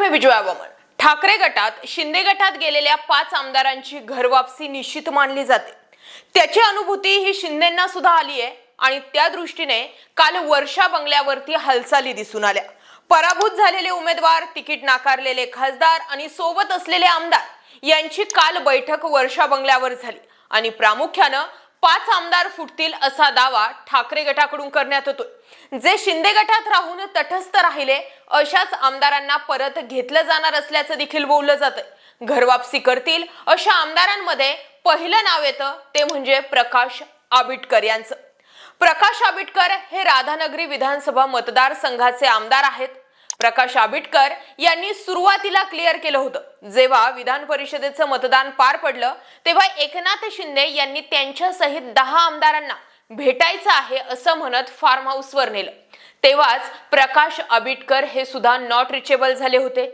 मी विजया बमन ठाकरे गटात शिंदे गटात गेलेल्या पाच आमदारांची घरवापसी निश्चित मानली जाते. त्याची अनुभूती ही शिंदेना सुद्धा आली आहे आणि त्या दृष्टीने काल वर्षा बंगल्यावरती हालचाली दिसून आल्या. पराभूत झालेले उमेदवार तिकीट नाकारलेले खासदार आणि सोबत असलेले आमदार यांची काल बैठक वर्षा बंगल्यावर झाली. आणि प्रामुख्यानं पाच आमदार फुटतील असा दावा ठाकरे गटाकडून करण्यात होतो जे शिंदे गटात राहून तटस्थ राहिले अशाच आमदारांना परत घेतलं जाणार असल्याचं देखील बोललं जातं घरवापसी करतील अशा आमदारांमध्ये पहिलं नाव येतं ते म्हणजे प्रकाश आबिटकर यांचं. प्रकाश आबिटकर हे राधानगरी विधानसभा मतदारसंघाचे आमदार आहेत. प्रकाश आबिटकर यांनी सुरुवातीला क्लिअर केलं होतं. जेव्हा विधान परिषदेचं मतदान पार पडलं तेव्हा एकनाथ शिंदे यांनी त्यांच्यासहित दहा आमदारांना भेटायचं आहे असं म्हणत फार्म हाऊसवर नेलं. तेव्हाच प्रकाश आबिटकर हे सुद्धा नॉट रिचेबल झाले होते.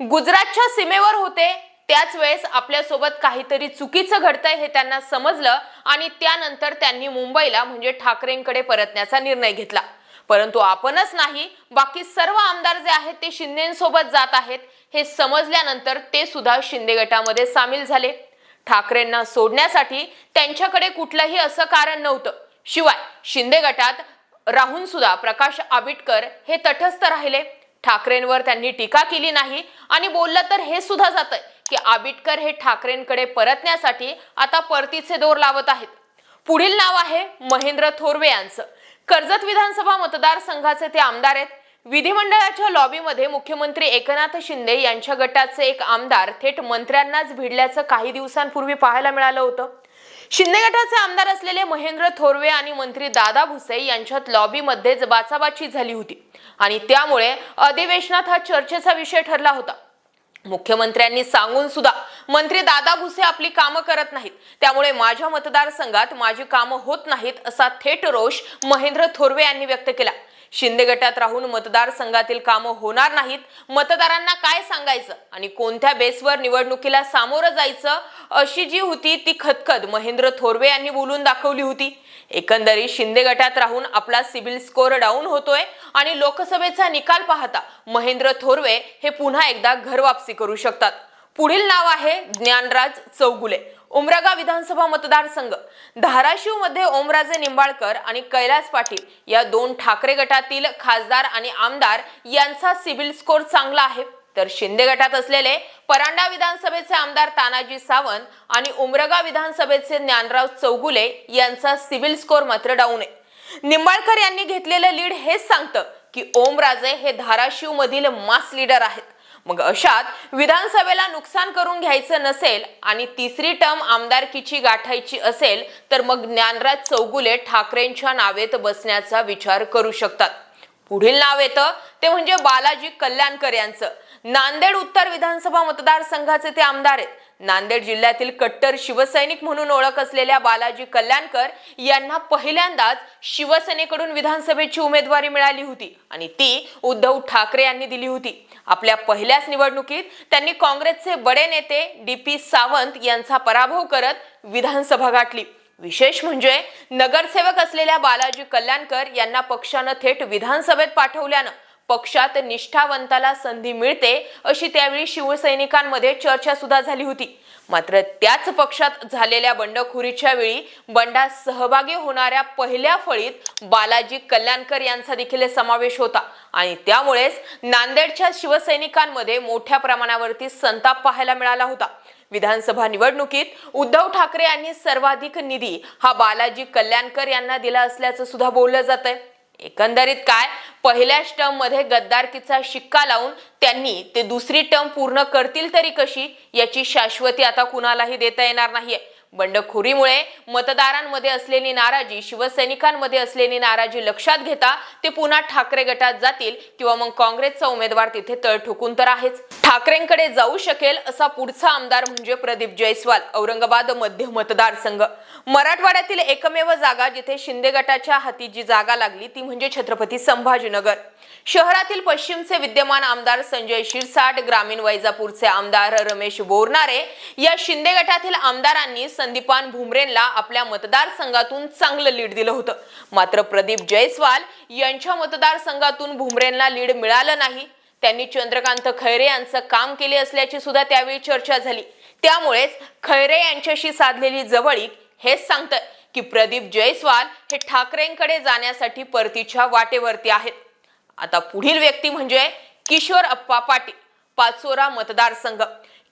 गुजरातच्या सीमेवर होते त्याच वेळेस आपल्यासोबत काहीतरी चुकीचं घडतंय हे त्यांना समजलं आणि त्यानंतर त्यांनी मुंबईला म्हणजे ठाकरेंकडे परतण्याचा निर्णय घेतला. परंतु आपणच नाही बाकी सर्व आमदार जे आहेत ते शिंदेसोबत जात आहेत. हे समजल्यानंतर ते सुद्धा शिंदे गटामध्ये सामील झाले. ठाकरेंना सोडण्यासाठी त्यांच्याकडे कुठलंही असं कारण नव्हतं. शिवाय शिंदे गटात राहून सुद्धा प्रकाश आबिटकर हे तटस्थ राहिले. ठाकरेंवर त्यांनी टीका केली नाही आणि बोललं तर हे सुद्धा जातंय की आबिटकर हे ठाकरेंकडे परतण्यासाठी आता परतीचे दोर लावत आहेत. पुढील नाव आहे महेंद्र थोरवे यांचं. कर्जत विधानसभा मतदारसंघाचे ते आमदार आहेत. विधिमंडळाच्या लॉबीमध्ये मुख्यमंत्री एकनाथ शिंदे यांच्या गटाचे एक आमदार थेट मंत्र्यांनाच भिडल्याचं काही दिवसांपूर्वी पाहायला मिळालं होतं. शिंदे गटाचे आमदार असलेले महेंद्र थोरवे आणि मंत्री दादा भुसे यांच्यात लॉबीमध्येच बाचाबाची झाली होती. आणि त्यामुळे अधिवेशनात हा चर्चेचा विषय ठरला होता. मुख्यमंत्र्यांनी सांगून सुद्धा मंत्री दादा भुसे आपली कामं करत नाहीत. त्यामुळे माझ्या मतदारसंघात माझी कामं होत नाहीत असा थेट रोष महेंद्र थोरवे यांनी व्यक्त केला. शिंदे गटात राहून मतदारसंघातील कामं होणार नाहीत. मतदारांना काय सांगायचं? आणि कोणत्या बेसवर निवडणुकीला सामोरं जायचं? अशी जी होती ती खतखत महेंद्र थोरवे यांनी बोलून दाखवली होती. एकंदरीत शिंदे गटात राहून आपला सिबिल स्कोअर डाऊन होतोय आणि लोकसभेचा निकाल पाहता महेंद्र थोरवे हे पुन्हा एकदा घरवापसी करू शकतात. पुढील नाव आहे ज्ञानराज चौगुले. उमरगा विधानसभा मतदारसंघ. धाराशिवमध्ये ओमराजे निंबाळकर आणि कैलास पाटील या दोन ठाकरे गटातील खासदार आणि आमदार यांचा सिबिल स्कोअर चांगला आहे. तर शिंदे गटात असलेले परांडा विधानसभेचे आमदार तानाजी सावंत आणि उमरगा विधानसभेचे ज्ञानराव चौगुले यांचा सिबिल स्कोअर मात्र डाऊन आहे. निंबाळकर यांनी घेतलेलं लीड हेच सांगतं की ओमराजे हे धाराशिव मधील मास लीडर आहेत. मग अशात विधानसभेला नुकसान करून घ्यायचं नसेल आणि तिसरी टर्म आमदारकीची गाठायची असेल तर मग ज्ञानराज चौगुले ठाकरेंच्या नावेत बसण्याचा विचार करू शकतात. पुढील नाव येतं ते म्हणजे बालाजी कल्याणकर यांचं. नांदेड उत्तर विधानसभा मतदारसंघाचे ते आमदार आहेत. नांदेड जिल्ह्यातील कट्टर शिवसैनिक म्हणून ओळख असलेल्या बालाजी कल्याणकर यांना पहिल्यांदाच शिवसेनेकडून विधानसभेची उमेदवारी मिळाली होती आणि ती उद्धव ठाकरे यांनी दिली होती. आपल्या पहिल्याच निवडणुकीत त्यांनी काँग्रेसचे बडे नेते डी पी सावंत यांचा पराभव करत विधानसभा गाठली. विशेष म्हणजे नगरसेवक असलेल्या बालाजी कल्याणकर यांना पक्षानं थेट विधानसभेत पाठवल्यानं पक्षात निष्ठावंताला संधी मिळते अशी त्यावेळी शिवसैनिकांमध्ये चर्चा सुद्धा झाली होती. मात्र त्याच पक्षात झालेल्या बंडखोरीच्या वेळी बंडात सहभागी होणाऱ्या पहिल्या फळीत बालाजी कल्याणकर यांचा देखील समावेश होता. आणि त्यामुळेच नांदेडच्या शिवसैनिकांमध्ये मोठ्या प्रमाणावरती संताप पाहायला मिळाला होता. विधानसभा निवडणुकीत उद्धव ठाकरे यांनी सर्वाधिक निधी हा बालाजी कल्याणकर यांना दिला असल्याचं सुद्धा बोललं जात आहे एकंदरीत काय? पहिल्याच टर्ममध्ये गद्दारकीचा शिक्का लावून त्यांनी ते दुसरी टर्म पूर्ण करतील तरी कशी? याची शाश्वती आता कुणालाही देता येणार नाहीये. बंडखोरीमुळे मतदारांमध्ये असलेली नाराजी शिवसैनिकांमध्ये असलेली नाराजी लक्षात घेता ते पुन्हा ठाकरे गटात जातील किंवा मग काँग्रेसचा उमेदवार तिथे तळ ठोकून तर आहेच. ठाकरेंकडे जाऊ शकेल असा पुढचा आमदार म्हणजे प्रदीप जयस्वाल औरंगाबाद मध्य मतदारसंघ. मराठवाड्यातील एकमेव जागा जिथे शिंदे गटाच्या हाती जी जागा लागली ती म्हणजे छत्रपती संभाजीनगर. शहरातील पश्चिमचे विद्यमान आमदार संजय शिरसाट ग्रामीण वैजापूरचे आमदार रमेश बोरनारे या शिंदे गटातील आमदारांनी संदीपान भुमरेंना आपल्या मतदारसंघातून चांगलं लीड दिलं होतं. मात्र प्रदीप जयस्वाल यांच्या मतदारसंघातून भुमरेंना लीड मिळालं नाही. त्यांनी चंद्रकांत खैरे यांचं काम केले असल्याची सुद्धा त्यावेळी चर्चा झाली. त्यामुळेच खैरे यांच्याशी साधलेली जवळीक हेच सांगतं की प्रदीप जयस्वाल हे ठाकरेंकडे जाण्यासाठी परतीच्या वाटेवरती आहेत. आता पुढील व्यक्ती म्हणजे किशोर अप्पा पाटील पाचोरा मतदारसंघ.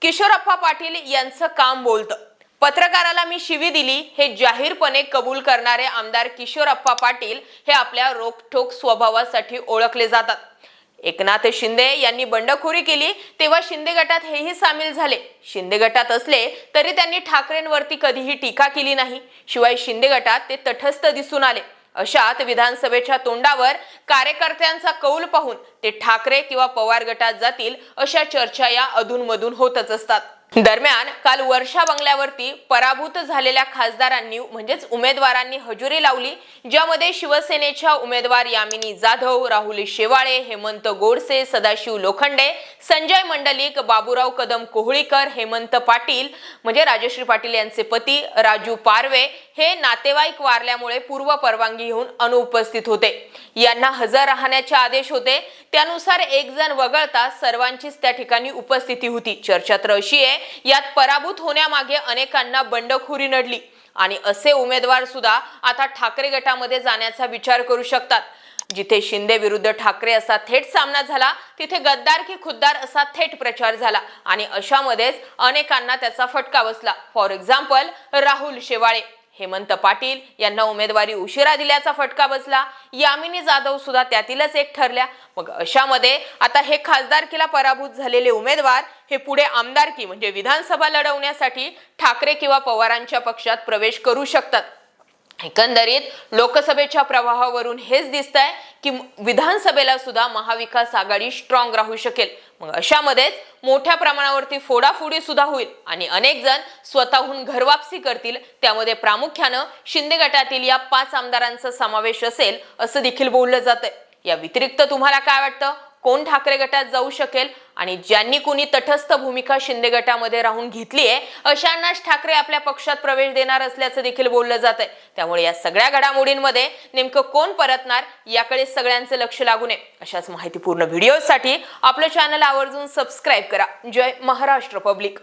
किशोर अप्पा पाटील यांचं काम बोलतं. पत्रकाराला मी शिवी दिली हे जाहीरपणे कबूल करणारे आमदार किशोर अप्पा पाटील हे आपल्या रोखठोक स्वभावासाठी ओळखले जातात. एकनाथ शिंदे यांनी बंडखोरी केली तेव्हा शिंदे गटात हेही सामील झाले. शिंदे गटात असले तरी त्यांनी ठाकरेंवरती कधीही टीका केली नाही. शिवाय शिंदे गटात ते तटस्थ दिसून आले. अशात विधानसभेच्या तोंडावर कार्यकर्त्यांचा कौल पाहून ते ठाकरे किंवा पवार गटात जातील अशा चर्चा या अधूनमधून होतच असतात. दरम्यान काल वर्षा बंगल्यावरती पराभूत झालेल्या खासदारांनी म्हणजेच उमेदवारांनी हजेरी लावली ज्यामध्ये शिवसेनेच्या उमेदवार यामिनी जाधव राहुल शेवाळे हेमंत गोडसे सदाशिव लोखंडे संजय मंडलिक बाबूराव कदम कोहळीकर हेमंत पाटील म्हणजे राजश्री पाटील यांचे पती राजू पारवे हे नातेवाईक वारल्यामुळे पूर्व परवानगी घेऊन अनुपस्थित होते. यांना हजर राहण्याचे आदेश होते. त्यानुसार एक जण वगळता सर्वांचीच त्या ठिकाणी उपस्थिती होती. चर्चा तर अशी आहे यात पराभूत होण्यामागे अनेकांना बंडखोरी नडली. आणि असे उमेदवार सुद्धा आता ठाकरे गटामध्ये जाण्याचा विचार करू शकतात. जिथे शिंदे विरुद्ध ठाकरे असा थेट सामना झाला तिथे गद्दार की खुद्दार असा थेट प्रचार झाला. आणि अशामध्येच अनेकांना त्याचा फटका बसला. For example Rahul Shewale. Hemant Patil यांना उमेदवारी उशिरा दिल्याचा फटका बसला. यामिनी जाधव सुद्धा त्यातीलच एक ठरल्या. मग अशामध्ये आता हे खासदारकीला पराभूत झालेले उमेदवार हे पुढे आमदारकी म्हणजे विधानसभा लढवण्यासाठी ठाकरे किंवा पवारांच्या पक्षात प्रवेश करू शकतात. एकंदरीत लोकसभेच्या प्रवाहावरून हेच दिसत आहे की विधानसभेला सुद्धा महाविकास आघाडी स्ट्रॉंग राहू शकेल. मग अशामध्येच मोठ्या प्रमाणावरती फोडाफोडी सुद्धा होईल आणि अनेक जण स्वतःहून घरवापसी करतील. त्यामध्ये प्रामुख्यानं शिंदे गटातील या पाच आमदारांचा समावेश असेल असं देखील बोललं जातंय. या व्यतिरिक्त तुम्हाला काय वाटतं? कोण ठाकरे गटात जाऊ शकेल? आणि ज्यांनी कुणी तटस्थ भूमिका शिंदे गटामध्ये राहून घेतली आहे अशांनाच ठाकरे आपल्या पक्षात प्रवेश देणार असल्याचं देखील बोललं जात आहे. त्यामुळे या सगळ्या घडामोडींमध्ये नेमकं कोण परतणार याकडे सगळ्यांचं लक्ष लागू नये अशाच माहितीपूर्ण व्हिडिओसाठी आपलं चॅनल आवर्जून सबस्क्राईब करा. जय महाराष्ट्र पब्लिक